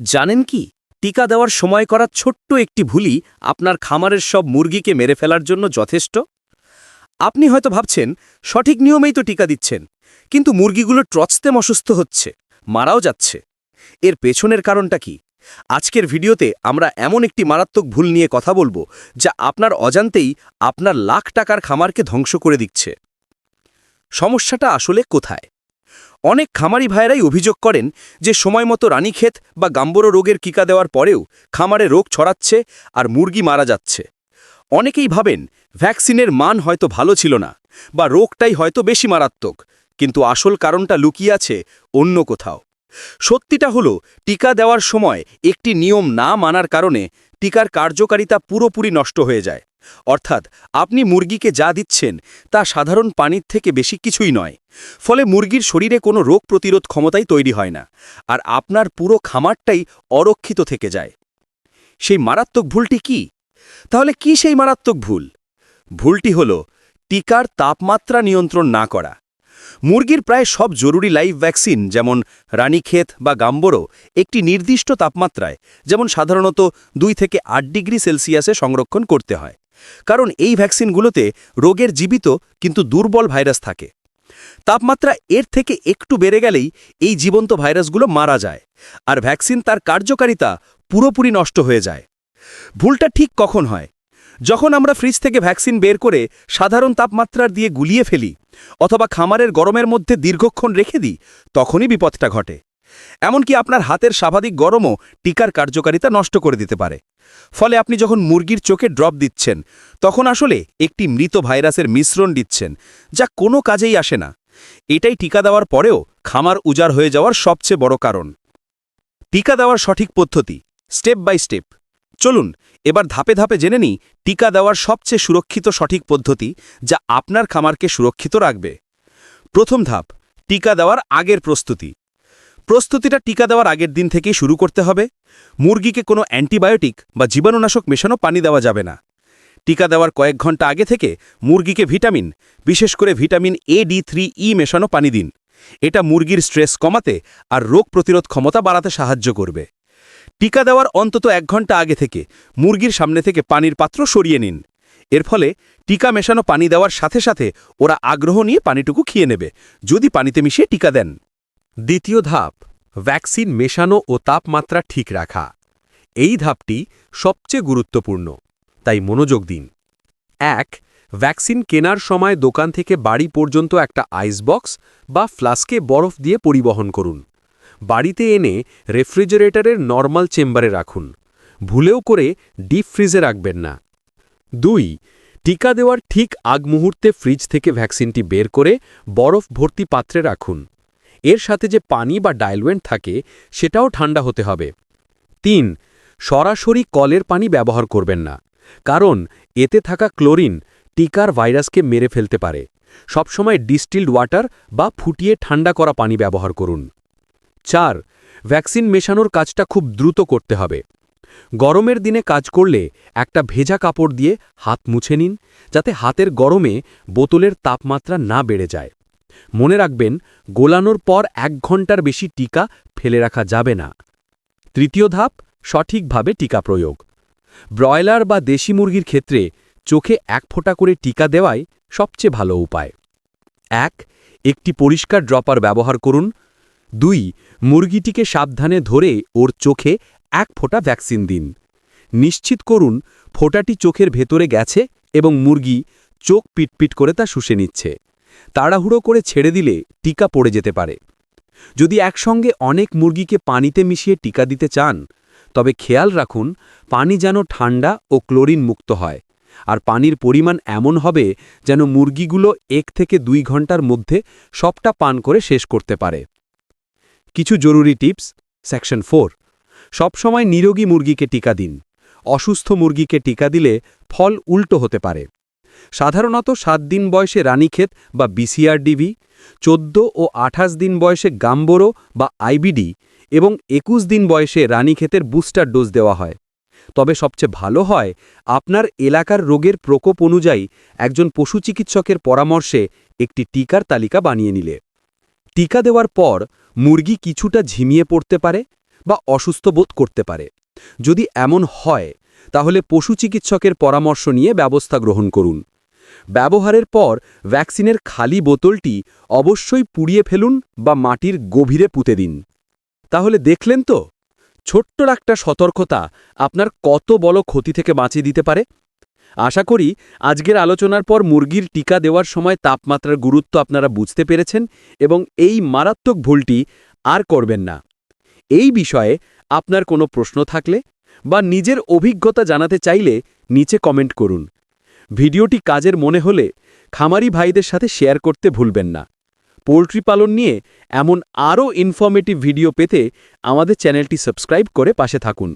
জানেন কি? টিকা দেওয়ার সময় করা ছোট্ট একটি ভুলই আপনার খামারের সব মুরগিকে মেরে ফেলার জন্য যথেষ্ট? আপনি হয়তো ভাবছেন, সঠিক নিয়মেই তো টিকা দিচ্ছেন, কিন্তু মুরগিগুলো ট্রচতেম অসুস্থ হচ্ছে, মারাও যাচ্ছে। এর পেছনের কারণটা কি? আজকের ভিডিওতে আমরা এমন একটি মারাত্মক ভুল নিয়ে কথা বলব, যা আপনার অজান্তেই আপনার লাখ টাকার খামারকে ধ্বংস করে দিচ্ছে। সমস্যাটা আসলে কোথায়? অনেক খামারি ভাইয়েরাই অভিযোগ করেন যে সময়মতো রানীক্ষেত বা গাম্বরো রোগের টিকা দেওয়ার পরেও খামারে রোগ ছড়াচ্ছে আর মুরগি মারা যাচ্ছে। অনেকেই ভাবেন ভ্যাকসিনের মান হয়তো ভালো ছিল না বা রোগটাই হয়তো বেশি মারাত্মক, কিন্তু আসল কারণটা লুকিয়ে আছে অন্য কোথাও। সত্যিটা হলো, টিকা দেওয়ার সময় একটি নিয়ম না মানার কারণে টিকার কার্যকারিতা পুরোপুরি নষ্ট হয়ে যায়। অর্থাৎ, আপনি মুরগিকে যা দিচ্ছেন তা সাধারণ পানির থেকে বেশি কিছুই নয়। ফলে মুরগির শরীরে কোনো রোগ প্রতিরোধ ক্ষমতাই তৈরি হয় না, আর আপনার পুরো খামারটাই অরক্ষিত থেকে যায়। সেই মারাত্মক ভুলটি কি? তাহলে কি সেই মারাত্মক ভুল? ভুলটি হল, টিকার তাপমাত্রা নিয়ন্ত্রণ না করা। মুরগির প্রায় সব জরুরি লাইভ ভ্যাকসিন যেমন রানীক্ষেত বা গাম্বরো একটি নির্দিষ্ট তাপমাত্রায়, যেমন সাধারণত দুই থেকে আট ডিগ্রি সেলসিয়াসে সংরক্ষণ করতে হয়। কারণ এই ভ্যাকসিনগুলোতে রোগের জীবিত কিন্তু দুর্বল ভাইরাস থাকে। তাপমাত্রা এর থেকে একটু বেড়ে গেলেই এই জীবন্ত ভাইরাসগুলো মারা যায়, আর ভ্যাকসিন তার কার্যকারিতা পুরোপুরি নষ্ট হয়ে যায়। ভুলটা ঠিক কখন হয়? যখন আমরা ফ্রিজ থেকে ভ্যাকসিন বের করে সাধারণ তাপমাত্রার দিয়ে গুলিয়ে ফেলি অথবা খামারের গরমের মধ্যে দীর্ঘক্ষণ রেখে দিই, তখনই বিপদটা ঘটে। এমনকি আপনার হাতের স্বাভাবিক গরমও টিকার কার্যকারিতা নষ্ট করে দিতে পারে। ফলে আপনি যখন মুরগির চোখে ড্রপ দিচ্ছেন, তখন আসলে একটি মৃত ভাইরাসের মিশ্রণ দিচ্ছেন, যা কোনো কাজেই আসে না। এটাই টিকা দেওয়ার পরেও খামার উজাড় হয়ে যাওয়ার সবচেয়ে বড় কারণ। টিকা দেওয়ার সঠিক পদ্ধতি, স্টেপ বাই স্টেপ। চলুন, এবার ধাপে ধাপে জেনে নিই টিকা দেওয়ার সবচেয়ে সুরক্ষিত সঠিক পদ্ধতি যা আপনার খামারকে সুরক্ষিত রাখবে। প্রথম ধাপ, টিকা দেওয়ার আগের প্রস্তুতি। প্রস্তুতিটা টিকা দেওয়ার আগের দিন থেকেই শুরু করতে হবে। মুরগিকে কোনো অ্যান্টিবায়োটিক বা জীবাণুনাশক মেশানো পানি দেওয়া যাবে না। টিকা দেওয়ার কয়েক ঘণ্টা আগে থেকে মুরগিকে ভিটামিন, বিশেষ করে vitamin A, D, three, E মেশানো পানি দিন। এটা মুরগির স্ট্রেস কমাতে আর রোগ প্রতিরোধ ক্ষমতা বাড়াতে সাহায্য করবে। টিকা দেওয়ার অন্তত এক ঘণ্টা আগে থেকে মুরগির সামনে থেকে পানির পাত্র সরিয়ে নিন। এর ফলে টিকা মেশানো পানি দেওয়ার সাথে সাথে ওরা আগ্রহ নিয়ে পানিটুকু খেয়ে নেবে, যদি পানিতে মিশিয়ে টিকা দেন। দ্বিতীয় ধাপ, ভ্যাকসিন মেশানো ও তাপমাত্রা ঠিক রাখা। এই ধাপটি সবচেয়ে গুরুত্বপূর্ণ, তাই মনোযোগ দিন। এক, ভ্যাকসিন কেনার সময় দোকান থেকে বাড়ি পর্যন্ত একটা আইস বক্স বা ফ্লাস্কে বরফ দিয়ে পরিবহন করুন। বাড়িতে এনে রেফ্রিজারেটরের নর্মাল চেম্বারে রাখুন। ভুলেও করে ডিপ ফ্রিজে রাখবেন না। দুই, টিকা দেওয়ার ঠিক আগ মুহূর্তে ফ্রিজ থেকে ভ্যাকসিনটি বের করে বরফ ভর্তি পাত্রে রাখুন। এর সাথে যে পানি বা ডাইলওয়েন্ট থাকে, সেটাও ঠান্ডা হতে হবে। তিন, সরাসরি কলের পানি ব্যবহার করবেন না, কারণ এতে থাকা ক্লোরিন টিকার ভাইরাসকে মেরে ফেলতে পারে। সবসময় ডিস্টিল্ড ওয়াটার বা ফুটিয়ে ঠান্ডা করা পানি ব্যবহার করুন। চার, ভ্যাকসিন মেশানোর কাজটা খুব দ্রুত করতে হবে। গরমের দিনে কাজ করলে একটা ভেজা কাপড় দিয়ে হাত মুছে নিন, যাতে হাতের গরমে বোতলের তাপমাত্রা না বেড়ে যায়। মনে রাখবেন, গোলানোর পর এক ঘণ্টার বেশি টিকা ফেলে রাখা যাবে না। তৃতীয় ধাপ, সঠিকভাবে টিকা প্রয়োগ। ব্রয়লার বা দেশি মুরগির ক্ষেত্রে চোখে এক ফোঁটা করে টিকা দেওয়াই সবচেয়ে ভালো উপায়। এক, একটি পরিষ্কার ড্রপার ব্যবহার করুন দুই, মুরগিটিকে সাবধানে ধরে ওর চোখে এক ফোঁটা ভ্যাকসিন দিন। নিশ্চিত করুন, ফোঁটাটি চোখের ভেতরে গেছে এবং মুরগি চোখ পিটপিট করে তা শুষে নিচ্ছে। তাড়াহুড়ো করে ছেড়ে দিলে টিকা পড়ে যেতে পারে। যদি একসঙ্গে অনেক মুরগিকে পানিতে মিশিয়ে টিকা দিতে চান, তবে খেয়াল রাখুন, পানি যেন ঠান্ডা ও ক্লোরিন মুক্ত হয়, আর পানির পরিমাণ এমন হবে যেন মুরগিগুলো এক থেকে দুই ঘণ্টার মধ্যে সবটা পান করে শেষ করতে পারে। কিছু জরুরি টিপস, সেকশন ফোর। সবসময় নিরোগী মুরগিকে টিকা দিন। অসুস্থ মুরগিকে টিকা দিলে ফল উল্টো হতে পারে। সাধারণত সাত দিন বয়সে রানীক্ষেত বা বিসিআরডিভি চোদ্দ ও আঠাশ দিন বয়সে গাম্বোরো বা আইবিডি এবং একুশ দিন বয়সে রানীক্ষেতের বুস্টার ডোজ দেওয়া হয়। তবে সবচেয়ে ভালো হয়, আপনার এলাকার রোগের প্রকোপ অনুযায়ী একজন পশু চিকিৎসকের পরামর্শে একটি টিকার তালিকা বানিয়ে নিলে। টিকা দেওয়ার পর মুরগি কিছুটা ঝিমিয়ে পড়তে পারে বা অসুস্থ বোধ করতে পারে। যদি এমন হয়, তাহলে পশু চিকিৎসকের পরামর্শ নিয়ে ব্যবস্থা গ্রহণ করুন। ব্যবহারের পর ভ্যাকসিনের খালি বোতলটি অবশ্যই পুড়িয়ে ফেলুন বা মাটির গভীরে পুঁতে দিন। তাহলে দেখলেন তো? ছোট্ট একটা সতর্কতা আপনার কত বড় ক্ষতি থেকে বাঁচিয়ে দিতে পারে? আশা করি আজকের আলোচনার পর মুরগির টিকা দেওয়ার সময় তাপমাত্রার গুরুত্ব আপনারা বুঝতে পেরেছেন এবং এই মারাত্মক ভুলটি আর করবেন না। এই বিষয়ে আপনার কোনো প্রশ্ন থাকলে বা নিজের অভিজ্ঞতা জানাতে চাইলে নিচে কমেন্ট করুন। ভিডিওটি কাজের মনে হলে খামারি ভাইদের সাথে শেয়ার করতে ভুলবেন না। পোলট্রি পালন নিয়ে এমন আরও ইনফরমেটিভ ভিডিও পেতে আমাদের চ্যানেলটি সাবস্ক্রাইব করে পাশে থাকুন।